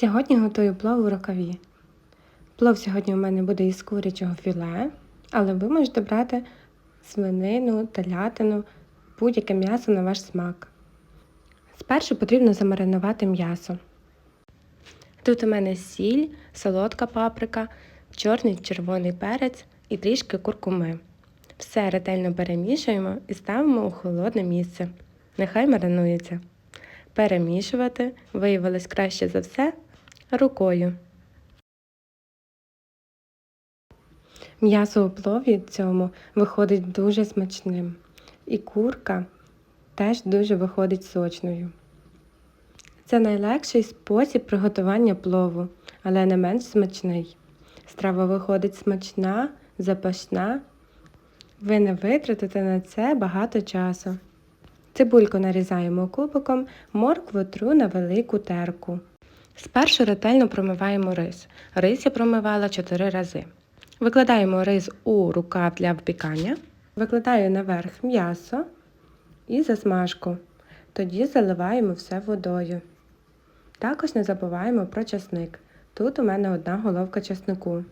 Сьогодні готую плов у рукаві. Плов сьогодні у мене буде із курячого філе, але ви можете брати свинину, телятину, будь-яке м'ясо на ваш смак. Спершу потрібно замаринувати м'ясо. Тут у мене сіль, солодка паприка, чорний червоний перець і трішки куркуми. Все ретельно перемішуємо і ставимо у холодне місце. Нехай маринується. Перемішувати виявилось краще за все рукою. М'ясо у плові цьому виходить дуже смачним. І курка теж дуже виходить сочною. Це найлегший спосіб приготування плову, але не менш смачний. Страва виходить смачна, запашна. Ви не витратите на це багато часу. Цибульку нарізаємо кубиком, моркву тру на велику терку. Спершу ретельно промиваємо рис. Рис я промивала 4 рази. Викладаємо рис у рукав для впікання, викладаю наверх м'ясо і засмажку. Тоді заливаємо все водою. Також не забуваємо про часник. Тут у мене одна головка часнику.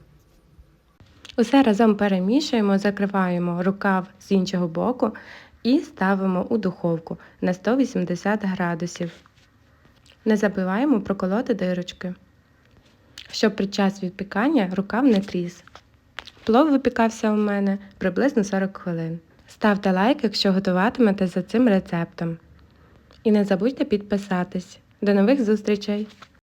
Усе разом перемішуємо, закриваємо рукав з іншого боку і ставимо у духовку на 180 градусів. Не забуваємо проколоти дирочки, щоб під час відпікання рукав не тріс. Плов випікався у мене приблизно 40 хвилин. Ставте лайк, якщо готуватимете за цим рецептом. І не забудьте підписатись. До нових зустрічей!